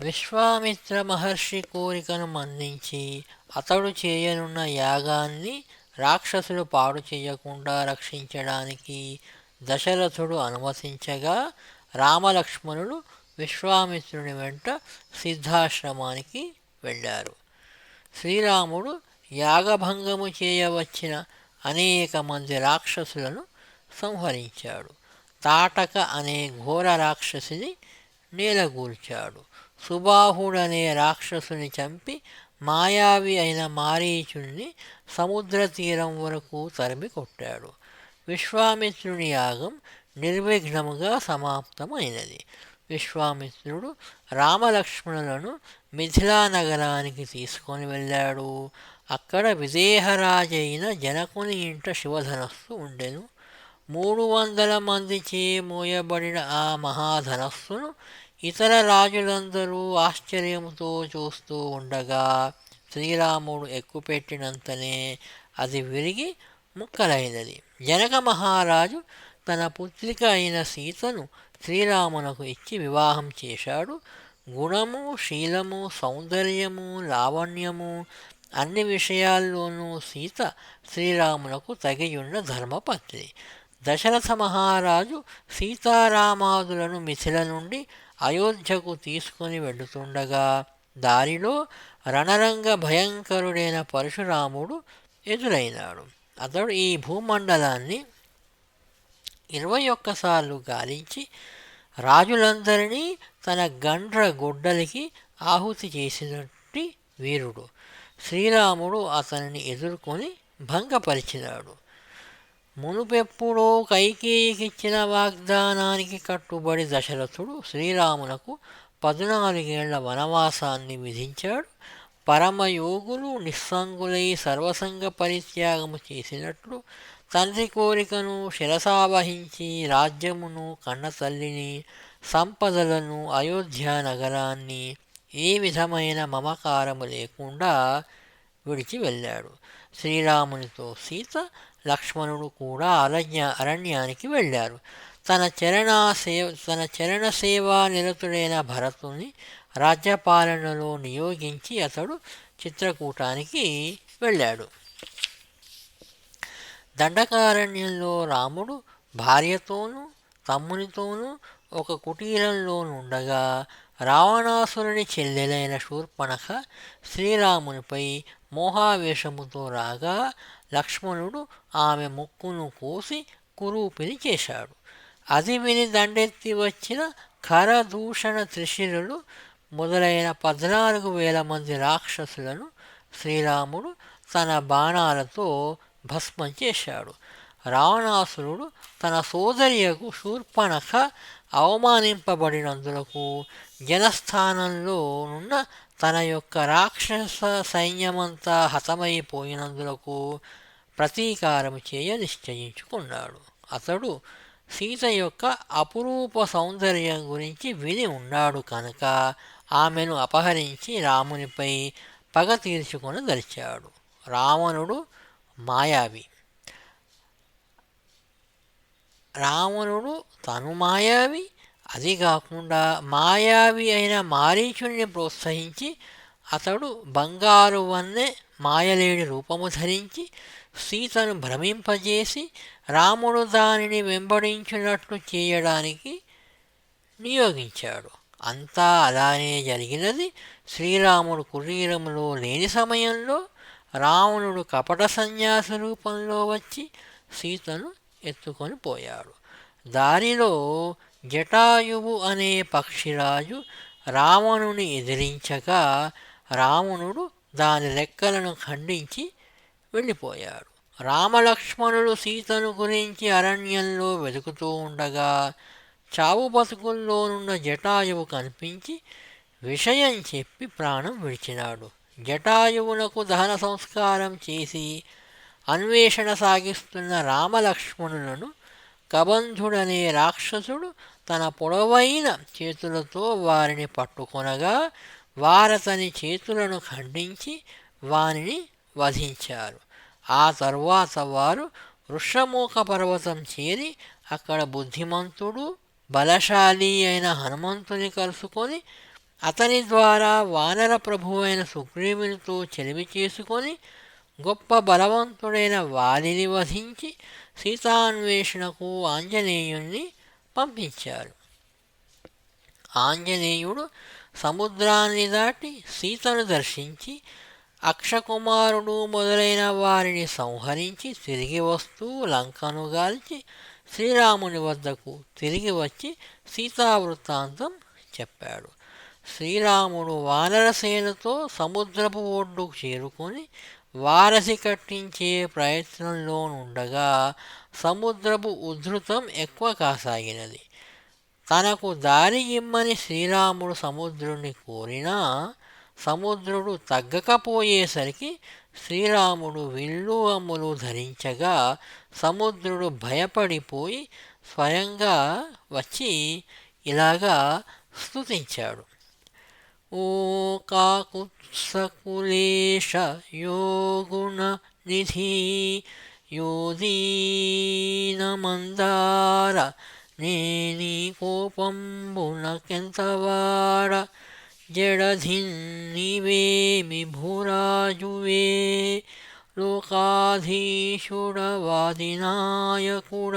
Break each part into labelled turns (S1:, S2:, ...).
S1: విశ్వామిత్ర మహర్షి కోరికను మన్నించి అతడు చేయనున్న యాగాన్ని రాక్షసులు పాడు చేయకుండా రక్షించడానికి దశరథుడు అనుమతించగా రామలక్ష్మణుడు విశ్వామిత్రుని వెంట సిద్ధాశ్రమానికి వెళ్ళారు. శ్రీరాముడు యాగభంగము చేయవచ్చిన అనేక మంది రాక్షసులను సంహరించాడు. తాటక అనే ఘోర రాక్షసిని నేలగూల్చాడు సుబాహుడనే రాక్షసుని చంపి మాయావి అయిన మారీచుణ్ణి సముద్ర తీరం వరకు తరిమి కొట్టాడు. విశ్వామిత్రుని యాగం నిర్విఘ్నముగా సమాప్తమైనది. విశ్వామిత్రుడు రామలక్ష్మణులను మిథిలా నగరానికి తీసుకొని వెళ్ళాడు. అక్కడ విదేహరాజైన జనకుని ఇంట శివధనస్సు ఉండెను. మూడు వందల మందిచే మోయబడిన ఆ మహాధనస్సును ఇతర రాజులందరూ ఆశ్చర్యంతో చూస్తూ ఉండగా శ్రీరాముడు ఎక్కుపెట్టినంతనే అది విరిగి ముక్కలైనది. జనక మహారాజు తన పుత్రిక అయిన సీతను శ్రీరామునకు ఇచ్చి వివాహం చేశాడు. గుణము శీలము సౌందర్యము లావణ్యము అన్ని విషయాల్లోనూ సీత శ్రీరామునకు తగియున్న ధర్మపత్ని. దశరథ మహారాజు సీతారామాదులను మిథిల నుండి అయోధ్యకు తీసుకొని వెళుతుండగా దారిలో రణరంగ భయంకరుడైన పరశురాముడు ఎదురైనాడు. అతడు ఈ భూమండలాన్ని ఇరవై ఒక్కసార్లు గాలించి రాజులందరినీ తన గండ్ర గొడ్డలికి ఆహుతి చేసినట్టి వీరుడు. శ్రీరాముడు అతనిని ఎదుర్కొని భంగపరిచినాడు. మునుపెప్పుడో కైకేయికిచ్చిన వాగ్దానానికి కట్టుబడి దశరథుడు శ్రీరామునకు పద్నాలుగేళ్ళ వనవాసాన్ని విధించాడు. పరమయోగులు నిస్సంగులై సర్వసంగ పరిత్యాగము చేసినట్లు తండ్రి కోరికను శిరసావహించి రాజ్యమును కన్నతల్లిని సంపదలను అయోధ్య నగరాన్ని ఏ విధమైన మమకారము లేకుండా విడిచి వెళ్ళాడు. శ్రీరామునితో సీత లక్ష్మణుడు కూడా అరణ్య అరణ్యానికి వెళ్ళారు. తన చరణ సేవ తన చరణ సేవా నిరతుడైన భరతుని రాజ్యపాలనలో నియోగించి అతడు చిత్రకూటానికి వెళ్ళాడు. దండకారణ్యంలో రాముడు భార్యతోనూ తమ్మునితోనూ ఒక కుటీరంలో ఉండగా రావణాసురుని చెల్లెలైన శూర్పణఖ శ్రీరామునిపై మోహావేశముతో రాగా లక్ష్మణుడు ఆమె ముక్కును కోసి కురూపిని చేశాడు. అది విని దండెత్తి వచ్చిన ఖరదూషణ త్రిశిరులు మొదలైన పద్నాలుగు వేల మంది రాక్షసులను శ్రీరాముడు తన బాణాలతో భస్మం చేశాడు. రావణాసురుడు తన సోదరియకు శూర్పణఖ అవమానింపబడినందులకు జనస్థానంలో ఉన్న తన యొక్క రాక్షస సైన్యమంతా హతమైపోయినందులకు ప్రతీకారం చేయ నిశ్చయించుకున్నాడు. అతడు సీత యొక్క అపురూప సౌందర్యం గురించి విని ఉన్నాడు కనుక ఆమెను అపహరించి రామునిపై పగ తీర్చుకొని దలిచాడు రావణుడు మాయావి. రావణుడు తను మాయావి అది కాకుండా మాయావి అయిన మారీచుని ప్రోత్సహించి అతడు బంగారు వన్నె మాయలేడి రూపము ధరించి సీతను భ్రమింపజేసి రాముడు దానిని వెంబడించినట్లు చేయడానికి నియోగించాడు. అంతా అలానే జరిగినది. శ్రీరాముడు కుటీరంలో లేని సమయంలో రావణుడు కపట సన్యాస రూపంలో వచ్చి సీతను ఎత్తుకొని పోయాడు. దారిలో జటాయువు అనే పక్షిరాజు రావణుని ఎదిరించగా రావణుడు దాని లెక్కలను ఖండించి వెళ్ళిపోయాడు. రామలక్ష్మణుడు సీతను గురించి అరణ్యంలో వెతుకుతూ ఉండగా చావు బతుకుల్లోనున్న జటాయువు కనిపించి విషయం చెప్పి ప్రాణం విడిచినాడు. జటాయువునకు దహన సంస్కారం చేసి అన్వేషణ సాగిస్తున్న రామలక్ష్మణులను కబంధుడనే రాక్షసుడు తన పొడవైన చేతులతో వారిని పట్టుకొనగా వారతని చేతులను ఖండించి వానిని వధించారు. ఆ తరువాత వారు వృషమూక పర్వతం చేరి అక్కడ బుద్ధిమంతుడు బలశాలి అయిన హనుమంతుని కలుసుకొని అతని ద్వారా వానర ప్రభువైన సుగ్రీవునితో చెలిమి చేసుకొని గొప్ప బలవంతుడైన వాలిని వధించి సీతాన్వేషణకు ఆంజనేయుణ్ణి పంపించారు. ఆంజనేయుడు సముద్రాన్ని దాటి సీతను దర్శించి అక్షకుమారుడు మొదలైన వారిని సంహరించి తిరిగి వస్తూ లంకను గాల్చి శ్రీరాముని వద్దకు తిరిగి వచ్చి సీతావృత్తాంతం చెప్పాడు. శ్రీరాముడు వానరసేనతో సముద్రపు ఒడ్డుకు చేరుకొని వారసి కట్టించే ప్రయత్నంలోనుండగా సముద్రపు ఉధృతం ఎక్కువ కాసాగినది. తనకు దారి ఇమ్మని శ్రీరాముడు సముద్రుణ్ణి కోరినా సముద్రుడు తగ్గకపోయేసరికి శ్రీరాముడు విల్లు అమ్ములు ధరించగా సముద్రుడు భయపడిపోయి స్వయంగా వచ్చి ఇలాగా స్తుతించాడు. ओ काकुत्सकुलेश यो गुणनिधि यो दीनमन्दार नेनीकोपम्बुनकेन्तवार जडधिन्निवेमि भुराजुवे लोकाधीशुरवादिनायकुर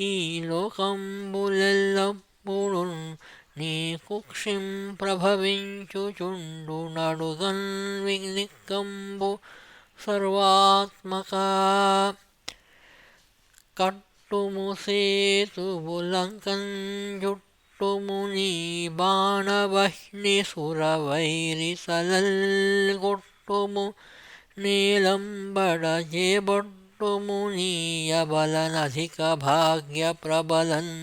S1: ई लोकम्बुलेल्लम्बुरुन् నీ కుక్షిం ప్రభవించుచుండు నడుగన్ వినిక్కంబు సర్వాత్మక కట్టుము సేతుబులంకం జుట్టుము నీ బాణవహ్ని సురవైరి సలల్గొట్టుము నీలంబడ జేబొట్టుము నీయబలనధిక భాగ్య ప్రబలన్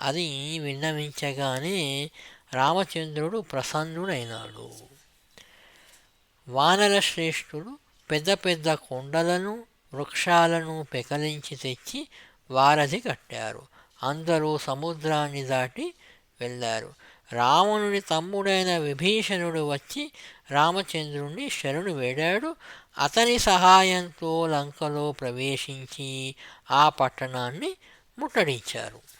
S1: అది విన్నవించగానే రామచంద్రుడు ప్రసన్నుడైనాడు. వానర శ్రేష్ఠుడు పెద్ద పెద్ద కొండలను వృక్షాలను పెకలించి తెచ్చి వారధి కట్టారు. అందరూ సముద్రాన్ని దాటి వెళ్ళారు. రావణుడి తమ్ముడైన విభీషణుడు వచ్చి రామచంద్రుణ్ణి శరణు వేడాడు. అతని సహాయంతో లంకలో ప్రవేశించి ఆ పట్టణాన్ని ముట్టడించారు.